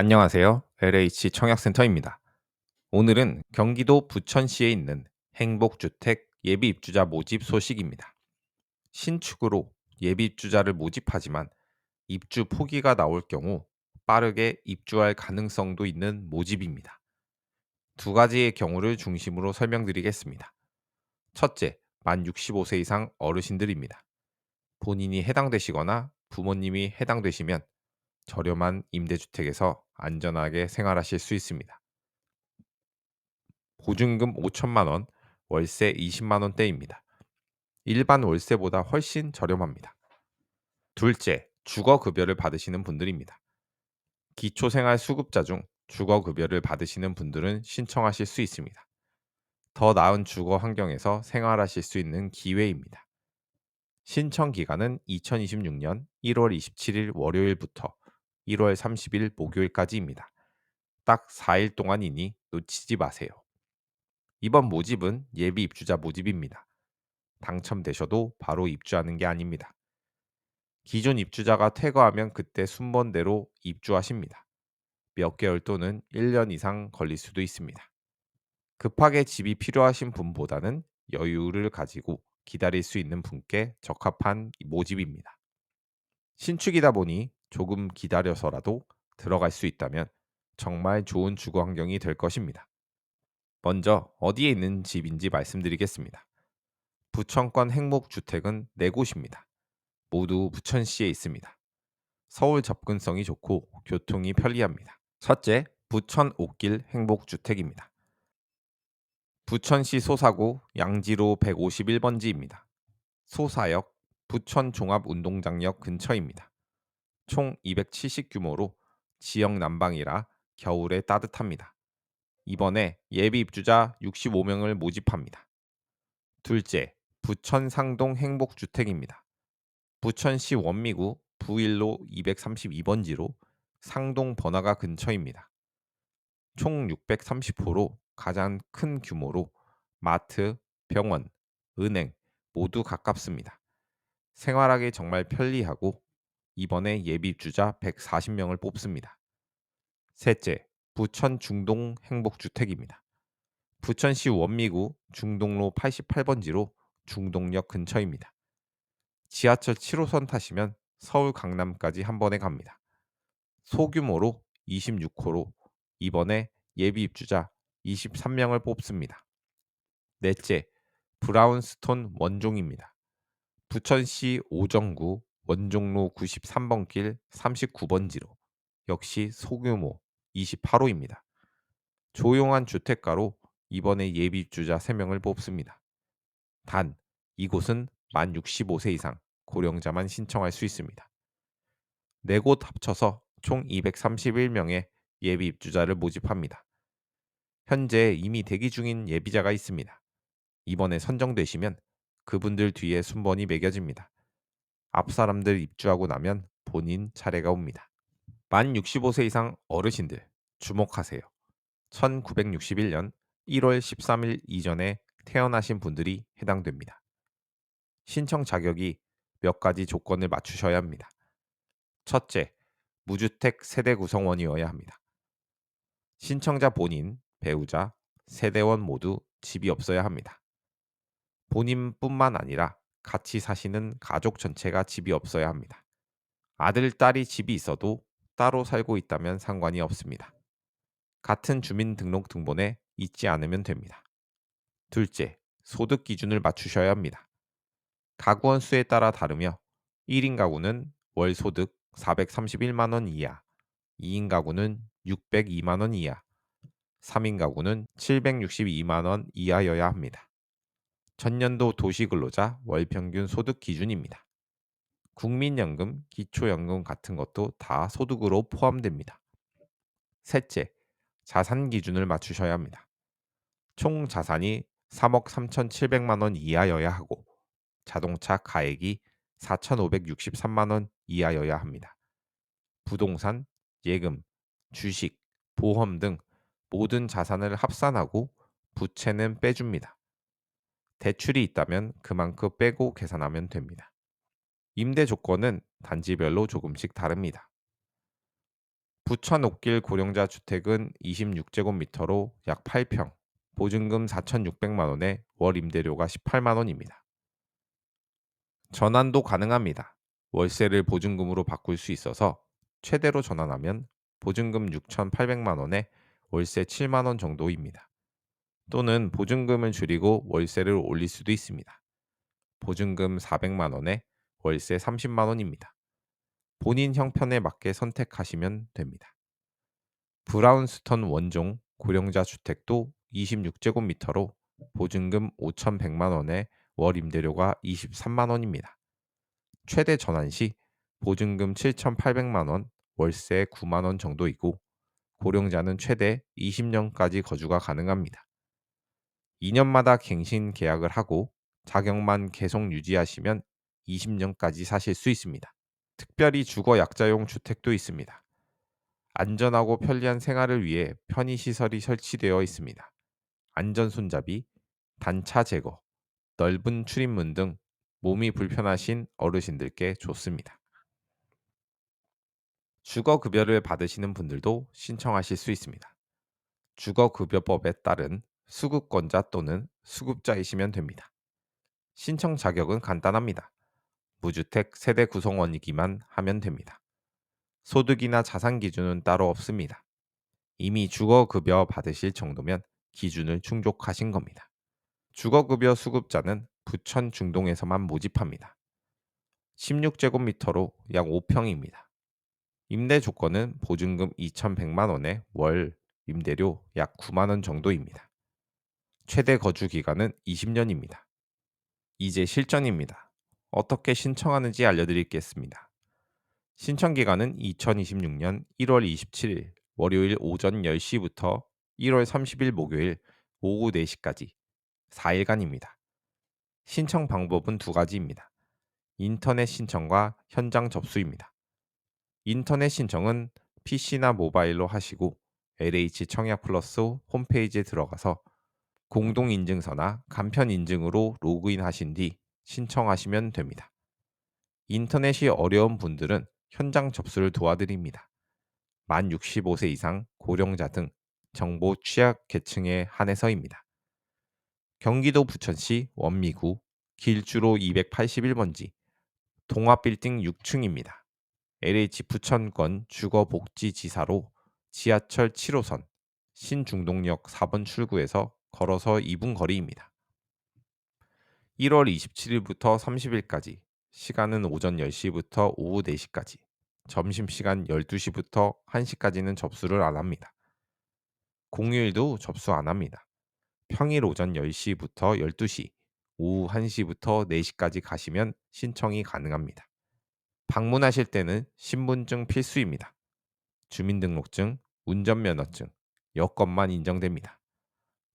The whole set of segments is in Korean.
안녕하세요. LH 청약센터입니다. 오늘은 경기도 부천시에 있는 행복주택 예비 입주자 모집 소식입니다. 신축으로 예비 입주자를 모집하지만 입주 포기가 나올 경우 빠르게 입주할 가능성도 있는 모집입니다. 두 가지의 경우를 중심으로 설명드리겠습니다. 첫째, 만 65세 이상 어르신들입니다. 본인이 해당되시거나 부모님이 해당되시면 저렴한 임대주택에서 안전하게 생활하실 수 있습니다. 보증금 5천만 원, 월세 20만 원대입니다. 일반 월세보다 훨씬 저렴합니다. 둘째, 주거급여를 받으시는 분들입니다. 기초생활수급자 중 주거급여를 받으시는 분들은 신청하실 수 있습니다. 더 나은 주거 환경에서 생활하실 수 있는 기회입니다. 신청 기간은 2026년 1월 27일 월요일부터 1월 30일 목요일까지입니다. 딱 4일 동안이니 놓치지 마세요. 이번 모집은 예비 입주자 모집입니다. 당첨되셔도 바로 입주하는 게 아닙니다. 기존 입주자가 퇴거하면 그때 순번대로 입주하십니다. 몇 개월 또는 1년 이상 걸릴 수도 있습니다. 급하게 집이 필요하신 분보다는 여유를 가지고 기다릴 수 있는 분께 적합한 모집입니다. 신축이다 보니 조금 기다려서라도 들어갈 수 있다면 정말 좋은 주거 환경이 될 것입니다. 먼저 어디에 있는 집인지 말씀드리겠습니다. 부천권 행복주택은 네 곳입니다. 모두 부천시에 있습니다. 서울 접근성이 좋고 교통이 편리합니다. 첫째, 부천 옥길 행복주택입니다. 부천시 소사구 양지로 151번지입니다. 소사역 부천 종합운동장역 근처입니다. 총 270 규모로 지역 난방이라 겨울에 따뜻합니다. 이번에 예비 입주자 65명을 모집합니다. 둘째, 부천 상동 행복주택입니다. 부천시 원미구 부일로 232번지로 상동 번화가 근처입니다. 총 630호로 가장 큰 규모로 마트, 병원, 은행 모두 가깝습니다. 생활하기 정말 편리하고 이번에 예비 입주자 140명을 뽑습니다. 셋째, 부천 중동 행복주택입니다. 부천시 원미구 중동로 88번지로 중동역 근처입니다. 지하철 7호선 타시면 서울 강남까지 한 번에 갑니다. 소규모로 26호로 이번에 예비 입주자 23명을 뽑습니다. 넷째, 브라운스톤 원종입니다. 부천시 오정구 원종로 93번 길 39번지로 역시 소규모 28호입니다. 조용한 주택가로 이번에 예비 입주자 3명을 뽑습니다. 단 이곳은 만 65세 이상 고령자만 신청할 수 있습니다. 네 곳 합쳐서 총 231명의 예비 입주자를 모집합니다. 현재 이미 대기 중인 예비자가 있습니다. 이번에 선정되시면 그분들 뒤에 순번이 매겨집니다. 앞 사람들 입주하고 나면 본인 차례가 옵니다. 만 65세 이상 어르신들 주목하세요. 1961년 1월 13일 이전에 태어나신 분들이 해당됩니다. 신청 자격이 몇 가지 조건을 맞추셔야 합니다. 첫째, 무주택 세대 구성원이어야 합니다. 신청자 본인, 배우자, 세대원 모두 집이 없어야 합니다. 본인뿐만 아니라 같이 사시는 가족 전체가 집이 없어야 합니다. 아들, 딸이 집이 있어도 따로 살고 있다면 상관이 없습니다. 같은 주민등록등본에 있지 않으면 됩니다. 둘째, 소득 기준을 맞추셔야 합니다. 가구 원 수에 따라 다르며 1인 가구는 월 소득 431만 원 이하, 2인 가구는 602만 원 이하, 3인 가구는 762만 원 이하여야 합니다. 전년도 도시근로자 월평균 소득 기준입니다. 국민연금, 기초연금 같은 것도 다 소득으로 포함됩니다. 셋째, 자산 기준을 맞추셔야 합니다. 총 자산이 3억 3,700만 원 이하여야 하고 자동차 가액이 4,563만 원 이하여야 합니다. 부동산, 예금, 주식, 보험 등 모든 자산을 합산하고 부채는 빼줍니다. 대출이 있다면 그만큼 빼고 계산하면 됩니다. 임대 조건은 단지별로 조금씩 다릅니다. 부천 옥길 고령자 주택은 26제곱미터로 약 8평, 보증금 4,600만 원에 월 임대료가 18만 원입니다. 전환도 가능합니다. 월세를 보증금으로 바꿀 수 있어서 최대로 전환하면 보증금 6,800만 원에 월세 7만 원 정도입니다. 또는 보증금을 줄이고 월세를 올릴 수도 있습니다. 보증금 400만 원에 월세 30만 원입니다. 본인 형편에 맞게 선택하시면 됩니다. 브라운스턴 원종 고령자 주택도 26제곱미터로 보증금 5,100만 원에 월 임대료가 23만 원입니다. 최대 전환 시 보증금 7,800만 원, 월세 9만 원 정도이고 고령자는 최대 20년까지 거주가 가능합니다. 2년마다 갱신 계약을 하고 자격만 계속 유지하시면 20년까지 사실 수 있습니다. 특별히 주거 약자용 주택도 있습니다. 안전하고 편리한 생활을 위해 편의 시설이 설치되어 있습니다. 안전 손잡이, 단차 제거, 넓은 출입문 등 몸이 불편하신 어르신들께 좋습니다. 주거 급여를 받으시는 분들도 신청하실 수 있습니다. 주거 급여법에 따른 수급권자 또는 수급자이시면 됩니다. 신청 자격은 간단합니다. 무주택 세대 구성원이기만 하면 됩니다. 소득이나 자산 기준은 따로 없습니다. 이미 주거급여 받으실 정도면 기준을 충족하신 겁니다. 주거급여 수급자는 부천 중동에서만 모집합니다. 16제곱미터로 약 5평입니다. 임대 조건은 보증금 2,100만 원에 월 임대료 약 9만 원 정도입니다. 최대 거주 기간은 20년입니다. 이제 실전입니다. 어떻게 신청하는지 알려드리겠습니다. 신청 기간은 2026년 1월 27일 월요일 오전 10시부터 1월 30일 목요일 오후 4시까지 4일간입니다. 신청 방법은 두 가지입니다. 인터넷 신청과 현장 접수입니다. 인터넷 신청은 PC나 모바일로 하시고 LH 청약 플러스 홈페이지에 들어가서 공동인증서나 간편인증으로 로그인 하신 뒤 신청하시면 됩니다. 인터넷이 어려운 분들은 현장 접수를 도와드립니다. 만 65세 이상 고령자 등 정보 취약 계층에 한해서입니다. 경기도 부천시 원미구 길주로 281번지 동화빌딩 6층입니다. LH 부천권 주거복지지사로 지하철 7호선 신중동역 4번 출구에서 걸어서 2분 거리입니다. 1월 27일부터 30일까지 시간은 오전 10시부터 오후 4시까지 점심시간 12시부터 1시까지는 접수를 안 합니다. 공휴일도 접수 안 합니다. 평일 오전 10시부터 12시, 오후 1시부터 4시까지 가시면 신청이 가능합니다. 방문하실 때는 신분증 필수입니다. 주민등록증, 운전면허증, 여권만 인정됩니다.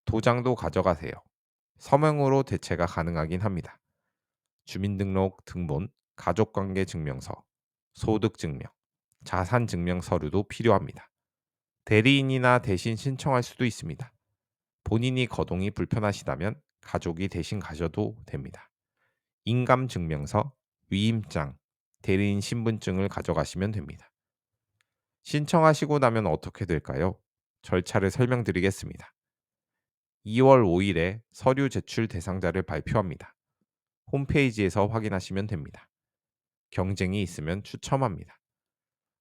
도장도 가져가세요. 서명으로 대체가 가능하긴 합니다. 주민등록 등본, 가족관계 증명서, 소득 증명, 자산 증명 서류도 필요합니다. 대리인이나 대신 신청할 수도 있습니다. 본인이 거동이 불편하시다면 가족이 대신 가셔도 됩니다. 인감 증명서, 위임장, 대리인 신분증을 가져가시면 됩니다. 신청하시고 나면 어떻게 될까요? 절차를 설명드리겠습니다. 2월 5일에 서류 제출 대상자를 발표합니다. 홈페이지에서 확인하시면 됩니다. 경쟁이 있으면 추첨합니다.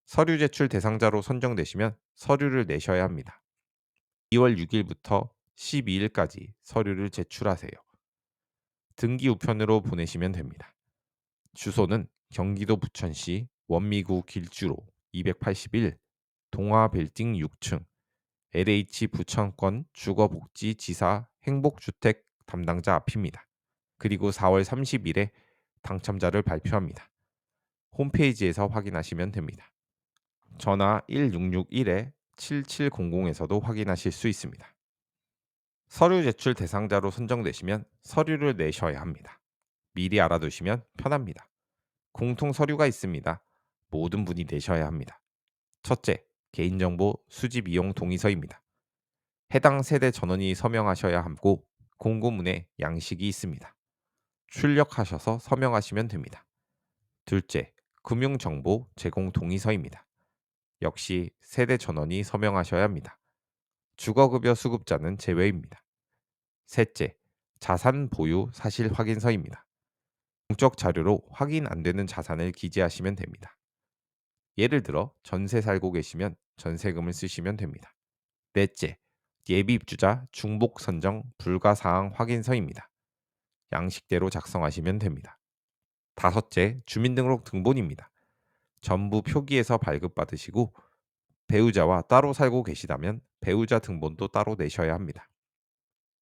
서류 제출 대상자로 선정되시면 서류를 내셔야 합니다. 2월 6일부터 12일까지 서류를 제출하세요. 등기 우편으로 보내시면 됩니다. 주소는 경기도 부천시 원미구 길주로 281 동화 빌딩 6층 LH 부천권 주거복지지사 행복주택 담당자 앞입니다. 그리고 4월 30일에 당첨자를 발표합니다. 홈페이지에서 확인하시면 됩니다. 전화 1661-7700에서도 확인하실 수 있습니다. 서류 제출 대상자로 선정되시면 서류를 내셔야 합니다. 미리 알아두시면 편합니다. 공통 서류가 있습니다. 모든 분이 내셔야 합니다. 첫째, 개인정보 수집 이용 동의서입니다. 해당 세대 전원이 서명하셔야 하고 공고문에 양식이 있습니다. 출력하셔서 서명하시면 됩니다. 둘째, 금융정보 제공 동의서입니다. 역시 세대 전원이 서명하셔야 합니다. 주거급여 수급자는 제외입니다. 셋째, 자산 보유 사실 확인서입니다. 공적 자료로 확인 안 되는 자산을 기재하시면 됩니다. 예를 들어 전세 살고 계시면 전세금을 쓰시면 됩니다. 넷째, 예비 입주자 중복 선정 불가 사항 확인서입니다. 양식대로 작성하시면 됩니다. 다섯째, 주민등록 등본입니다. 전부 표기에서 발급받으시고 배우자와 따로 살고 계시다면 배우자 등본도 따로 내셔야 합니다.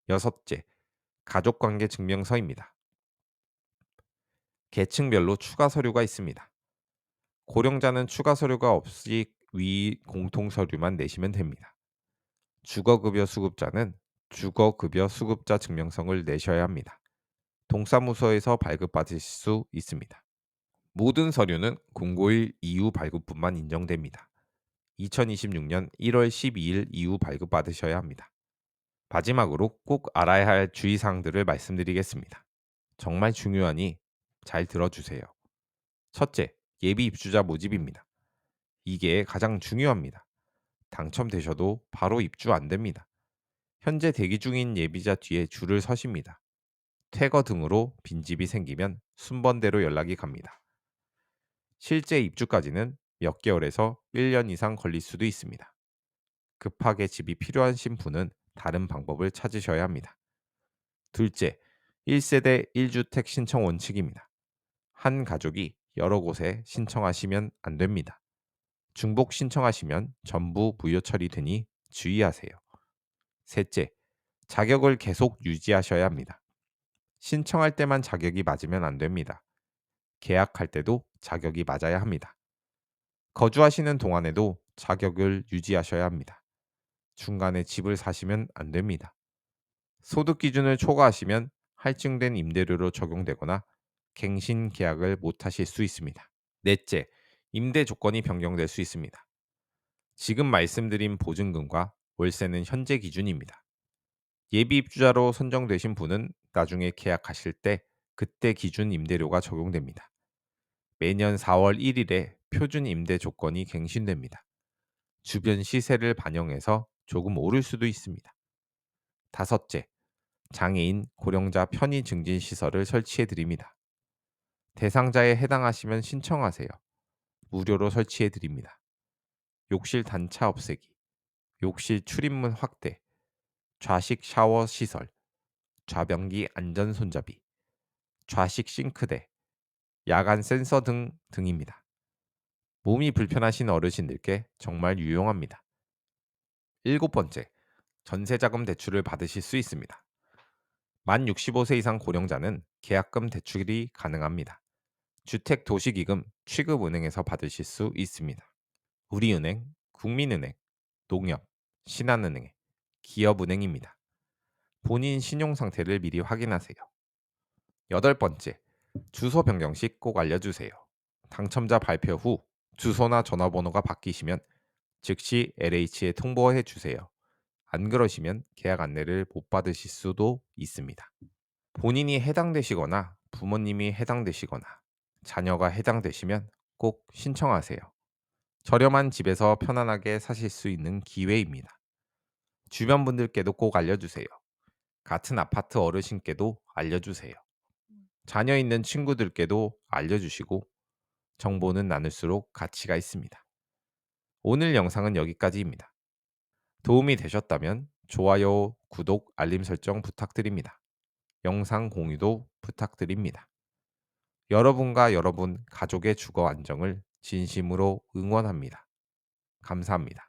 여섯째, 가족관계 증명서입니다. 계층별로 추가 서류가 있습니다. 고령자는 추가 서류가 없이 위 공통 서류만 내시면 됩니다. 주거급여 수급자는 주거급여 수급자 증명성을 내셔야 합니다. 동사무소에서 발급받으실 수 있습니다. 모든 서류는 공고일 이후 발급뿐만 인정됩니다. 2026년 1월 12일 이후 발급받으셔야 합니다. 마지막으로 꼭 알아야 할 주의사항들을 말씀드리겠습니다. 정말 중요하니 잘 들어주세요. 첫째, 예비 입주자 모집입니다. 이게 가장 중요합니다. 당첨되셔도 바로 입주 안 됩니다. 현재 대기 중인 예비자 뒤에 줄을 서십니다. 퇴거 등으로 빈집이 생기면 순번대로 연락이 갑니다. 실제 입주까지는 몇 개월에서 1년 이상 걸릴 수도 있습니다. 급하게 집이 필요하신 분은 다른 방법을 찾으셔야 합니다. 둘째, 1세대 1주택 신청 원칙입니다. 한 가족이 여러 곳에 신청하시면 안 됩니다. 중복 신청하시면 전부 무효 처리되니 주의하세요. 셋째, 자격을 계속 유지하셔야 합니다. 신청할 때만 자격이 맞으면 안 됩니다. 계약할 때도 자격이 맞아야 합니다. 거주하시는 동안에도 자격을 유지하셔야 합니다. 중간에 집을 사시면 안 됩니다. 소득 기준을 초과하시면 할증된 임대료로 적용되거나 갱신 계약을 못 하실 수 있습니다. 넷째, 임대 조건이 변경될 수 있습니다. 지금 말씀드린 보증금과 월세는 현재 기준입니다. 예비 입주자로 선정되신 분은 나중에 계약하실 때 그때 기준 임대료가 적용됩니다. 매년 4월 1일에 표준 임대 조건이 갱신됩니다. 주변 시세를 반영해서 조금 오를 수도 있습니다. 다섯째, 장애인, 고령자 편의 증진 시설을 설치해 드립니다. 대상자에 해당하시면 신청하세요. 무료로 설치해 드립니다. 욕실 단차 없애기, 욕실 출입문 확대, 좌식 샤워 시설, 좌변기 안전 손잡이, 좌식 싱크대, 야간 센서 등 등입니다. 몸이 불편하신 어르신들께 정말 유용합니다. 일곱 번째, 전세자금 대출을 받으실 수 있습니다. 만 65세 이상 고령자는 계약금 대출이 가능합니다. 주택 도시기금 취급은행에서 받으실 수 있습니다. 우리은행, 국민은행, 농협, 신한은행, 기업은행입니다. 본인 신용 상태를 미리 확인하세요. 여덟 번째, 주소 변경 시 꼭 알려주세요. 당첨자 발표 후 주소나 전화번호가 바뀌시면 즉시 LH에 통보해 주세요. 안 그러시면 계약 안내를 못 받으실 수도 있습니다. 본인이 해당되시거나 부모님이 해당되시거나 자녀가 해당되시면 꼭 신청하세요. 저렴한 집에서 편안하게 사실 수 있는 기회입니다. 주변 분들께도 꼭 알려주세요. 같은 아파트 어르신께도 알려주세요. 자녀 있는 친구들께도 알려주시고 정보는 나눌수록 가치가 있습니다. 오늘 영상은 여기까지입니다. 도움이 되셨다면 좋아요, 구독, 알림 설정 부탁드립니다. 영상 공유도 부탁드립니다. 여러분과 여러분 가족의 주거 안정을 진심으로 응원합니다. 감사합니다.